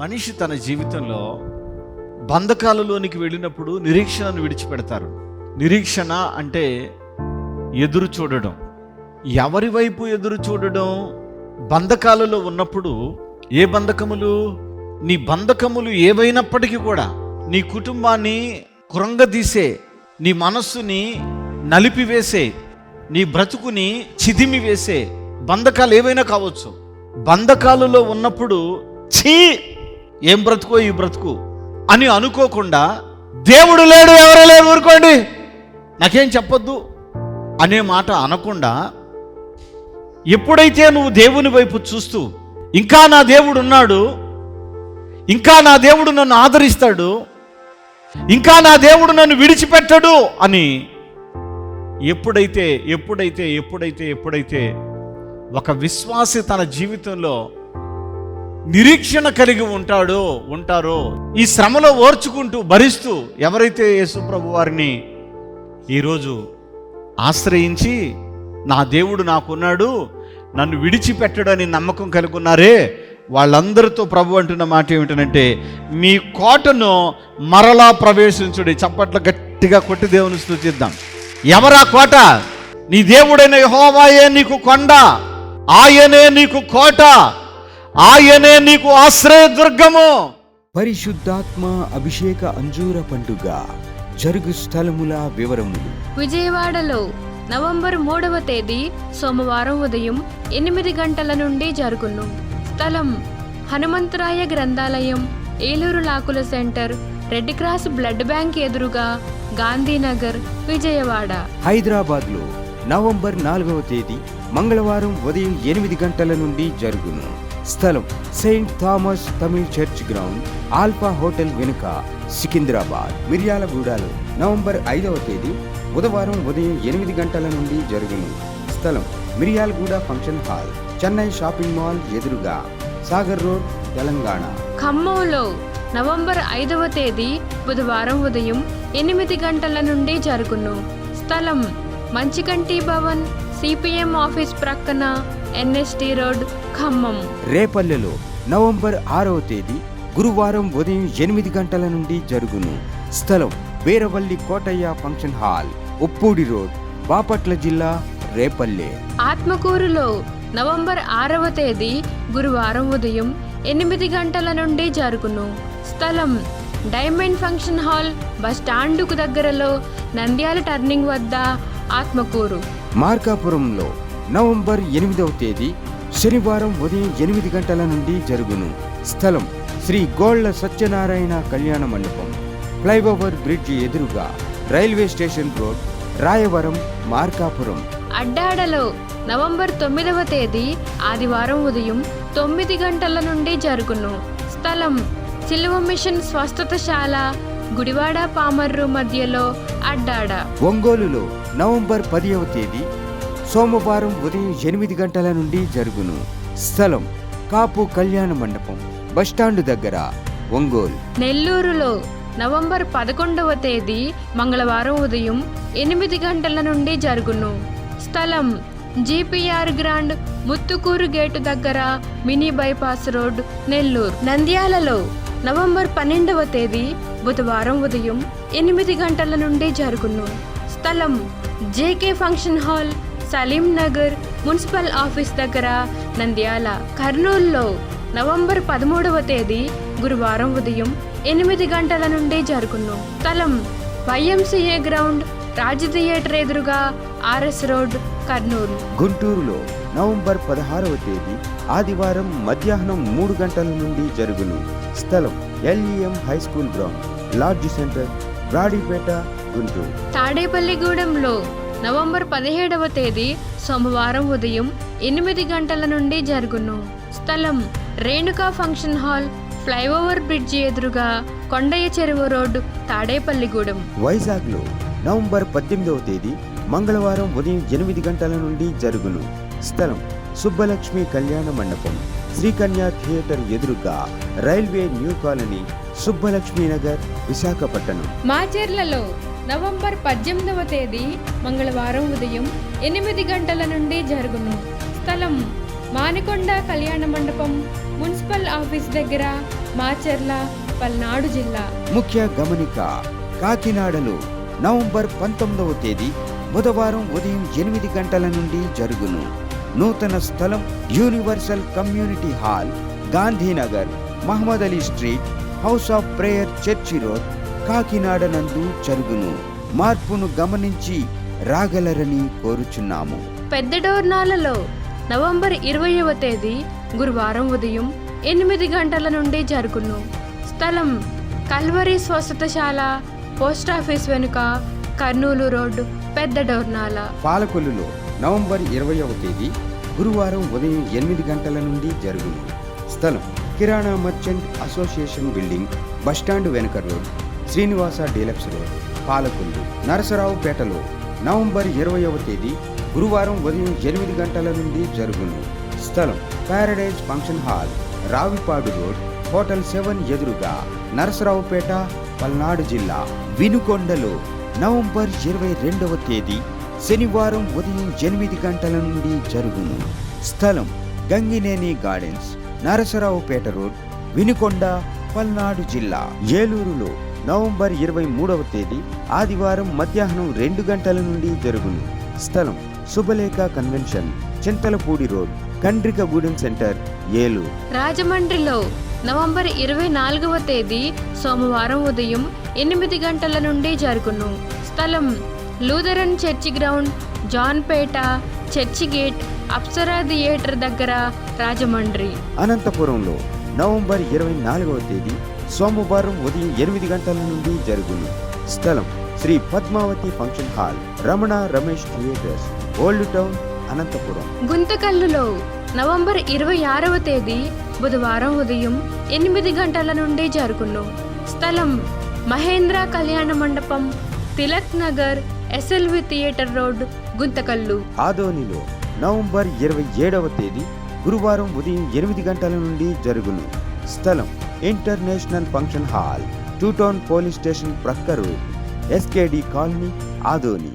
మనిషి తన జీవితంలో బంధకాలలోనికి వెళ్ళినప్పుడు నిరీక్షణను విడిచిపెడతారు. నిరీక్షణ అంటే ఎదురు చూడడం. ఎవరి వైపు ఎదురు చూడడం? బంధకాలలో ఉన్నప్పుడు ఏ బంధకములు? నీ బంధకములు ఏవైనప్పటికీ కూడా నీ కుటుంబాన్ని కురంగదీసే నీ మనస్సుని నలిపివేసే నీ బ్రతుకుని చిదిమి వేసే బంధకాలు ఏవైనా కావచ్చు. బంధకాలలో ఉన్నప్పుడు ఛీ! ఏం బ్రతుకో ఈ బ్రతుకు? అని అనుకోకుండా దేవుడు లేడు ఎవరు లేరు ఊరుకోండి. నాకేం చెప్పొద్దు? అనే మాట అనకుండా ఎప్పుడైతే నువ్వు దేవుని వైపు చూస్తూ ఇంకా నా దేవుడు ఉన్నాడు ఇంకా నా దేవుడు నన్ను ఆదరిస్తాడు ఇంకా నా దేవుడు నన్ను విడిచిపెట్టడు అని ఎప్పుడైతే ఎప్పుడైతే ఎప్పుడైతే ఎప్పుడైతే ఒక విశ్వాసి తన జీవితంలో నిరీక్షణ కలిగి ఉంటాడో ఉంటారో ఈ శ్రమలో ఓర్చుకుంటూ భరిస్తూ ఎవరైతే యేసుప్రభు వారిని ఈరోజు ఆశ్రయించి నా దేవుడు నాకున్నాడు నన్ను విడిచిపెట్టడని నమ్మకం కలిగి ఉన్నారే వాళ్ళందరితో ప్రభు అంటున్న మాట ఏమిటంటే మీ కోటను మరలా ప్రవేశించుడి. చప్పట్లు గట్టిగా కొట్టి దేవుని స్థుతిద్దాం ఎవరా కోట? నీ దేవుడైన యహోవాయే నీకు కొండ. ఆయనే నీకు కోట. ఆయనే నీకు ఆశ్రయదుర్గము. పరిశుద్ధాత్మ అభిషేక అంజూర పండుగ జరుగు స్థలముల వివరములు. విజయవాడలో నవంబర్ మూడవ తేదీ సోమవారం ఉదయం ఎనిమిది గంటల నుండి జరుగును. స్థలం హనుమంతరాయ గ్రంథాలయం Eluru లాకుల centre red cross blood bank ఎదురుగా గాంధీనగర్ విజయవాడ. హైదరాబాద్లో నవంబర్ నాలుగవ తేదీ మంగళవారం ఉదయం ఎనిమిది గంటల నుండి జరుగును. స్థలం saint Thomas Tamil church ground alpha hotel వెనుక సికింద్రాబాద్ మిర్యాలగూడలో నవంబర్ ఐదవ తేదీ బుధవారం ఉదయం ఎనిమిది గంటల నుండి జరుగును. స్థలం Miryalaguda function hall Chennai shopping mall ఎదురుగా సాగర్ రోడ్ తెలంగాణ. ఖమ్మంలో నవంబర్ ఐదవ తేదీ బుధవారం ఉదయం ఎనిమిది గంటల నుండి జరుగును. స్థలం మంచికంటి భవన్ సిపిఎం ఆఫీస్ ప్రక్కన ఎన్ఎస్టి రోడ్ ఖమ్మం. రేపల్లెలో నవంబర్ ఆరవ తేదీ గురువారం ఉదయం ఎనిమిది గంటల నుండి జరుగును. స్థలం Veeravalli Kotaiah function hall Uppudi road Bapatla జిల్లా రేపల్లె. ఆత్మకూరులో నవంబర్ ఆరవ తేదీ గురువారం ఉదయం ఎనిమిది గంటల నుండి జరుగును. స్థలం డైమండ్ ఫంక్షన్ హాల్ బస్ స్టాండుకు దగ్గరలో నంద్యాల టర్నింగ్ వద్ద ఆత్మకూరు. మార్కాపురంలో నవంబర్ ఎనిమిదవ తేదీ శనివారం ఉదయం ఎనిమిది గంటల నుండి జరుగును. స్థలం శ్రీ గోళ్ళ సత్యనారాయణ కళ్యాణ మండపం. ఫ్లైఓవర్ బ్రిడ్జ్ ఎదురుగా railway station road Rayavaram Markapuram. అడ్డాడలో November తొమ్మిదవ తేదీ ఆదివారం ఉదయం తొమ్మిది గంటల నుండి జరుగును. స్థలం సిలువ మిషన్ స్వస్థతశాల గుడివాడ పామర్రు మధ్యలో అడ్డాడ. ఒంగోలులో నవంబర్ పదివ తేదీ సోమవారం ఉదయం ఎనిమిది గంటల నుండి జరుగును. స్థలం కాపు కళ్యాణ మండపం బస్టాండు దగ్గర ఒంగోలు. నెల్లూరులో నవంబర్ పదకొండవ తేదీ మంగళవారం ఉదయం ఎనిమిది గంటల నుండి జరుగును. స్థలం జీపీఆర్ గ్రాండ్ ముత్తుకూరు గేటు దగ్గర మినీ బైపాస్ రోడ్ నెల్లూరు. నంద్యాలలో నవంబర్ పన్నెండవ తేదీ బుధవారం ఉదయం ఎనిమిది గంటల నుండి జరుగును. స్థలం JK function hall Saleem Nagar municipal office దగ్గర నంద్యాల కర్నూలులో నవంబర్ పదమూడవ తేదీ గురువారం ఉదయం ఎనిమిది గంటల నుండి జరుగును. స్థలం వైఎంసీఏ గ్రౌండ్ రాజ్ థియేటర్ ఎదురుగా ఆర్ఎస్ రోడ్ కర్నూలు. గుంటూరులో నవంబర్ పదహారవ తేదీ ఆదివారం మధ్యాహ్నం మూడు గంటల నుండి జరుగును. స్థలం LEM high school ground lodge centre Brodipet Guntur. తాడేపల్లిగూడెంలో November పదిహేడవ తేదీ సోమవారం ఉదయం ఎనిమిది గంటల నుండి జరుగును. స్థలం Renuka function hall flyover bridge ఎదురుగా కొండయ్య చెరువు రోడ్డు తాడేపల్లిగూడెం. వైజాగ్లో నవంబర్ పద్దెనిమిదవ తేదీ మంగళవారం ఉదయం ఎనిమిది గంటల నుండి జరుగును. స్థలం సుబ్బలక్ష్మి కళ్యాణ మండపం శ్రీకన్య థియేటర్ ఎదురుగా railway new colony Subbalakshmi Nagar Visakhapatnam మాచెర్లలో November పద్దెనిమిదవ తేదీ మంగళవారం ఉదయం ఎనిమిది గంటల నుండి జరుగును. స్థలం మానికొండ కళ్యాణ మండపం మున్సిపల్ ఆఫీస్ దగ్గర మాచర్ల పల్నాడు జిల్లా. ముఖ్య గమనిక కాకినాడలో నవంబర్ పంతొమ్మిదవ తేదీ బుధవారం ఉదయం ఎనిమిది గంటల నుండి జరుగును. నూతన స్థలం universal community hall Gandhinagar Mohammed Ali street house of prayer church road Kakinada నందు జరుగును. మార్పును గమనించి రాగలరని కోరుచున్నాము. పెద్ద డోర్నాలలో నవంబర్ ఇరవైవ తేదీ గురువారం ఉదయం ఎనిమిది గంటల నుండి జరుగును. స్థలం కల్వరి స్వస్థతశాల పోస్టాఫీస్ వెనుక కర్నూలు రోడ్డు పెద్ద డోర్నాల పాలకొల్లులో నవంబర్ ఇరవైవ తేదీ గురువారం ఉదయం ఎనిమిది గంటల నుండి జరుగును. స్థలం కిరాణా merchant association building bus stand వెనుక road Srinivasa deluxe road Palakollu నరసరావుపేటలో November ఇరవైవ తేదీ గురువారం ఉదయం ఎనిమిది గంటల నుండి జరుగును. స్థలం paradise function hall Ravipadu road hotel seven ఎదురుగా నరసరావుపేట పల్నాడు జిల్లా వినుకొండలో నవంబర్ ఇరవై రెండవ తేదీ శనివారం ఉదయం ఎనిమిది గంటల నుండి జరుగును. స్థలం గంగినేని గార్డెన్స్ నరసరావుపేట రోడ్ వినుకొండ పల్నాడు జిల్లా ఏలూరులో నవంబర్ ఇరవై మూడవ తేదీ ఆదివారం మధ్యాహ్నం రెండు గంటల నుండి జరుగును. స్థలం Subhalekha convention Chintalapudi road Kandrikagudem centre Eluru. రాజమండ్రిలో నవంబర్ ఇరవై నాలుగవ తేదీ సోమవారం ఉదయం ఎనిమిది గంటల నుండి జరుగును. స్థలం Lutheran church ground Janpet church gate Apsara theatre దగ్గర రాజమండ్రి. అనంతపురంలో నవంబర్ ఇరవై నాలుగవ తేదీ సోమవారం ఉదయం ఎనిమిది గంటల నుండి జరుగును. స్థలం Sri Padmavathi function hall Ramana Ramesh theatres old town Anantapur. గుంతకల్లులో November ఇరవై ఆరవ తేదీ బుధవారం ఉదయం ఎనిమిది గంటల నుండి జరుగును. స్థలం మహేంద్ర కళ్యాణ మండపం Tilak Nagar SLV theatre road Guntakal. ఆదోనిలో నవంబర్ ఇరవై ఏడవ తేదీ గురువారం ఉదయం ఎనిమిది గంటల నుండి జరుగును. స్థలం international function hall two town police station ప్రక్క రోడ్ ఎస్కేడి కాలనీ ఆదోని